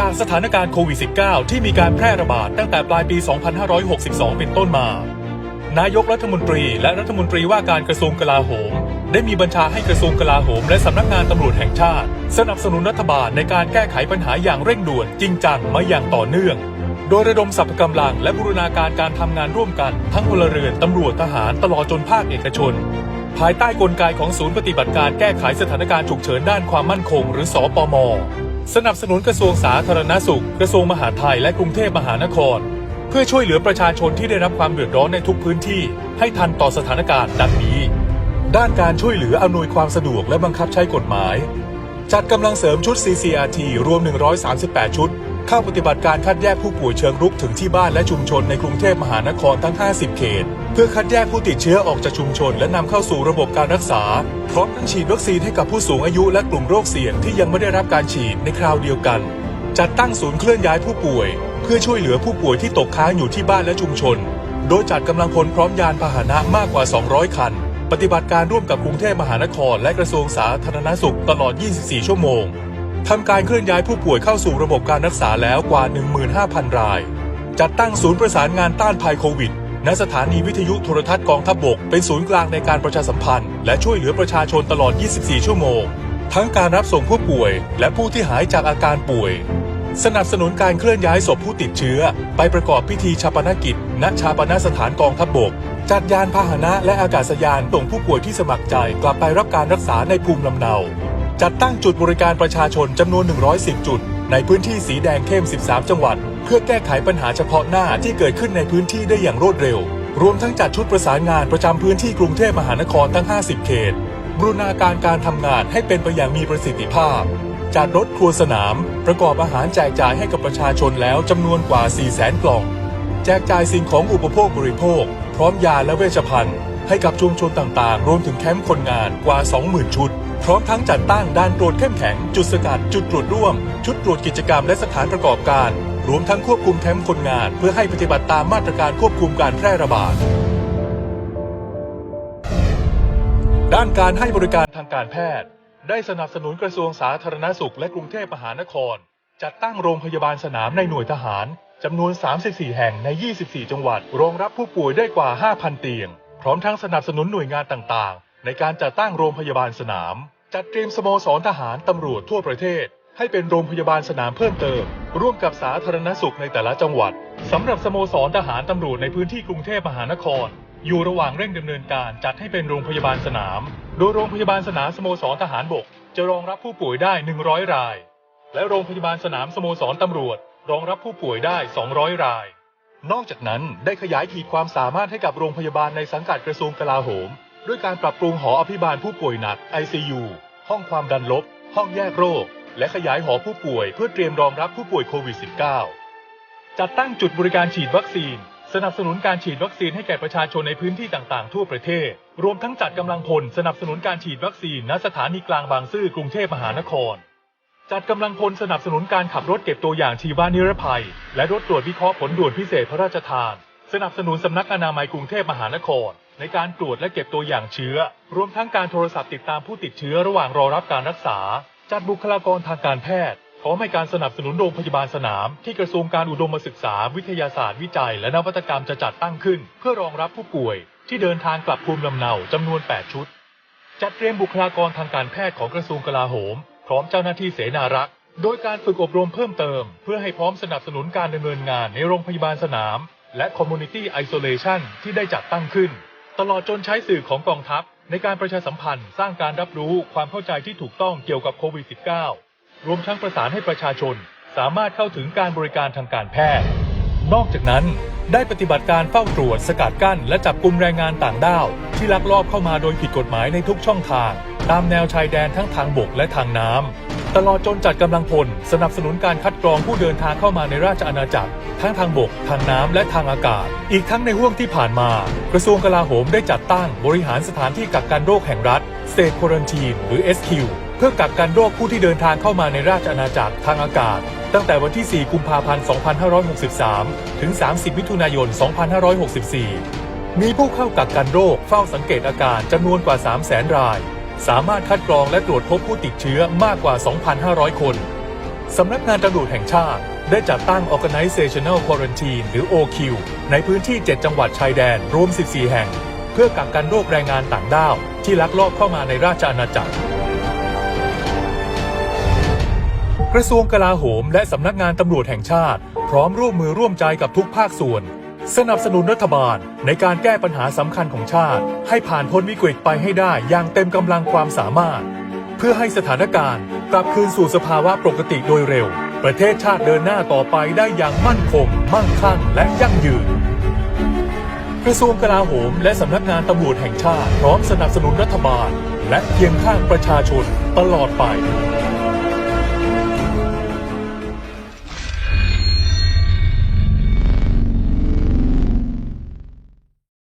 จากสถานการณ์โควิด -19 ที่มีการแพร่ระบาดตั้งแต่ปลายปี 2562 เป็นต้นมา นายกรัฐมนตรีและรัฐมนตรีว่าการกระทรวงกลาโหม ได้มีบัญชาให้กระทรวงกลาโหม และสำนักงานตำรวจแห่งชาติ สนับสนุนรัฐบาลในการแก้ไขปัญหาอย่างเร่งด่วนจริงจังมาอย่างต่อเนื่อง โดยระดมสรรพกำลังและบูรณาการการทำงานร่วมกัน ทั้งพลเรือนตำรวจทหารตลอดจนภาคเอกชน ภายใต้กลไกของศูนย์ปฏิบัติการแก้ไขสถานการณ์ฉุกเฉินด้านความมั่นคง หรือสอปม สนับสนุนกระทรวงสาธารณสุข กระทรวงมหาดไทยและกรุงเทพมหานคร เพื่อช่วยเหลือประชาชนที่ได้รับความเดือดร้อนในทุกพื้นที่ ให้ทันต่อสถานการณ์ดังนี้ ด้านการช่วยเหลืออำนวยความสะดวกและบังคับใช้กฎหมาย จัดกำลังเสริมชุด CCRT รวม 138 ชุด เข้าปฏิบัติการคัดแยกผู้ป่วยเชิงรุกถึงที่บ้านและชุมชนในกรุงเทพมหานครทั้ง 50 เขต เพื่อคัดแยกผู้ติดเชื้อออกจากชุมชน และนำเข้าสู่ระบบการรักษา พร้อมทั้งฉีดวัคซีนให้กับผู้สูงอายุและกลุ่มโรคเสี่ยงที่ยังไม่ได้รับการฉีดในคราวเดียวกัน จัดตั้งศูนย์เคลื่อนย้ายผู้ป่วย เพื่อช่วยเหลือผู้ป่วยที่ตกค้างอยู่ที่บ้านและชุมชน โดยจัดกำลังพลพร้อมยานพาหนะมากกว่า 200 คัน ปฏิบัติการร่วมกับกรุงเทพมหานคร และกระทรวงสาธารณสุขตลอด 24 ชั่วโมง ทำการเคลื่อนย้ายผู้ป่วยเข้าสู่ระบบการรักษาแล้วกว่า 15,000 ราย จัดตั้งศูนย์ประสานงานต้านภัยโควิด ณ สถานีวิทยุโทรทัศน์กองทัพบก เป็นศูนย์กลางในการประชาสัมพันธ์ และช่วยเหลือประชาชนตลอด 24 ชั่วโมง ทั้งการรับส่งผู้ป่วย และผู้ที่หายจากอาการป่วย สนับสนุนการเคลื่อนย้ายศพผู้ติดเชื้อ ไปประกอบพิธีชาปนกิจ ณ ชาปนสถานกองทัพบกจัดยานพาหนะและอากาศยานส่งผู้ป่วยที่สมัครใจกลับไปรับการรักษาในภูมิลำเนา จัดตั้งจุดบริการประชาชนจำนวน 110 จุด ในพื้นที่สีแดงเข้ม 13 จังหวัด เพื่อแก้ไขปัญหาเฉพาะหน้าที่เกิดขึ้นในพื้นที่ได้อย่างรวดเร็ว รวมทั้งจัดชุดประสานงานประจำพื้นที่กรุงเทพมหานครทั้ง 50 เขตบรูรณาการการทำงานให้เป็นไปอย่างมีประสิทธิภาพ จัดรถครัวสนาม ประกอบอาหารแจกจ่ายให้กับประชาชนแล้วจำนวนกว่า 4 0 0 0 0 0 กล่อง แจกจ่ายสิ่งของอุปโภคบริโภค พร้อมยาและเวชภัณฑ์ให้กับชุมชนต่างๆ รวมถึงแคมป์คนงานกว่า 20,000 ชุด พร้อมทั้งจัดตั้งด่านตรวจเข้มแข็ง จุดสกัดจุดตรวจร่วม ชุดตรวจกิจกรรมและสถานประกอบการ รวมทั้งควบคุมแคมป์คนงาน เพื่อให้ปฏิบัติตามมาตรการควบคุมการแพร่ระบาด ด้านการให้บริการทางการแพทย์ ได้สนับสนุนกระทรวงสาธารณสุข และกรุงเทพมหานคร จัดตั้งโรงพยาบาลสนามในหน่วยทหารจำนวน 34 แห่งใน 24 จังหวัด รองรับผู้ป่วยได้กว่า 5,000 เตียง พร้อมทั้งสนับสนุนหน่วยงานต่าง ๆ ในการจัดตั้งโรงพยาบาลสนาม จัดเตรียมสโมสรทหารตำรวจทั่วประเทศ ให้เป็นโรงพยาบาลสนามเพิ่มเติม ร่วมกับสาธารณสุขในแต่ละจังหวัดสำหรับสโมสรทหารตำรวจในพื้นที่กรุงเทพมหานคร อยู่ระหว่างเร่งดำเนินการจัดให้เป็นโรงพยาบาลสนาม โดยโรงพยาบาลสนามสโมสรทหารบก จะรองรับผู้ป่วยได้ 100 ราย และโรงพยาบาลสนามสโมสรตำรวจ รองรับผู้ป่วยได้ 200 ราย นอกจากนั้นได้ขยายขีดความสามารถให้กับโรงพยาบาลในสังกัดกระทรวงกลาโหม ด้วยการปรับปรุงหออภิบาลผู้ป่วยหนัก ICU ห้องความดันลบ ห้องแยกโรค และขยายหอผู้ป่วยเพื่อเตรียมรองรับผู้ป่วยโควิด -19 จัดตั้งจุดบริการฉีดวัคซีน สนับสนุนการฉีดวัคซีนให้แก่ประชาชนในพื้นที่ต่างๆ ทั่วประเทศ รวมทั้งจัดกำลังพลสนับสนุนการฉีดวัคซีนณสถานีกลางบางซื่อกรุงเทพมหานครจัดกำลังพลสนับสนุนการขับรถเก็บตัวอย่างชีวานิรภัย และรถตรวจวิเคราะห์ผลด่วนพิเศษพระราชทาน สนับสนุนสำนักอนามัยกรุงเทพมหานคร ในการตรวจและเก็บตัวอย่างเชื้อ รวมทั้งการโทรศัพท์ติดตามผู้ติดเชื้อระหว่างรอรับการรักษา จัดบุคลากรทางการแพทย์พร้อมให้การสนับสนุนโรงพยาบาลสนาม ที่กระทรวงการอุดมศึกษา วิทยาศาสตร์วิจัย และนวัตกรรมจะจัดตั้งขึ้น เพื่อรองรับผู้ป่วย ที่เดินทางกลับภูมิลำเนาจำนวน 8 ชุด จัดเตรียมบุคลากรทางการแพทย์ของกระทรวงกลาโหม พร้อมเจ้าหน้าที่เสนารักษ์โดยการฝึกอบรมเพิ่มเติม เพื่อให้พร้อมสนับสนุนการดำเนินงานในโรงพยาบาลสนาม และ Community Isolation ที่ได้จัดตั้งขึ้น ตลอดจนใช้สื่อของกองทัพ ในการประชาสัมพันธ์สร้างการรับรู้ความเข้าใจที่ถูกต้องเกี่ยวกับโควิด -19 รวมทั้งประสานให้ประชาชน สามารถเข้าถึงการบริการทางการแพทย์ นอกจากนั้น ได้ปฏิบัติการเฝ้าตรวจสกัดกั้น และจับกลุ่มแรงงานต่างด้าว ที่ลักลอบเข้ามาโดยผิดกฎหมายในทุกช่องทาง ตามแนวชายแดนทั้งทางบกและทางน้ำ ตลอดจนจัดกำลังพล สนับสนุนการคัดกรองผู้เดินทางเข้ามาในราชอาณาจักร ทั้งทางบก ทางน้ำและทางอากาศ อีกทั้งในห่วงที่ผ่านมา กระทรวงกลาโหมได้จัดตั้งบริหารสถานที่กักกันโรคแห่งรัฐ State Quarantine หรือ SQ เพื่อกักกันโรคผู้ที่เดินทางเข้ามาในราชอาณาจักรทางอากาศ ตั้งแต่วันที่ 4 กุมภาพันธ์ 2563 ถึง 30 มิถุนายน 2564 มีผู้เข้ากักกันโรคเฝ้าสังเกตอาการจำนวนกว่า 3 0 0 0 0 0 ราย สามารถคัดกรองและตรวจพบผู้ติดเชื้อมากกว่า 2,500 คน สำนักงานตำรวจแห่งชาติ ได้จัดตั้ง Organizational Quarantine หรือ OQ ในพื้นที่ 7 จังหวัดชายแดน รวม 14 แห่ง เพื่อกักกันโรคแรงงานต่างด้าว ที่ลักลอบเข้ามาในราชอาณาจักร กระทรวงกลาโหม และสำนักงานตำรวจแห่งชาติ พร้อมร่วมมือร่วมใจกับทุกภาคส่วน สนับสนุนรัฐบาลในการแก้ปัญหาสำคัญของชาติ ให้ผ่านพ้นวิกฤตไปให้ได้อย่างเต็มกำลังความสามารถ เพื่อให้สถานการณ์กลับคืนสู่สภาวะปกติโดยเร็ว ประเทศชาติเดินหน้าต่อไปได้อย่างมั่นคง มั่งคั่ง และยั่งยืน กระทรวงกลาโหม และสำนักงานตำรวจแห่งชาติ พร้อมสนับสนุนรัฐบาล และเคียงข้างประชาชนตลอดไป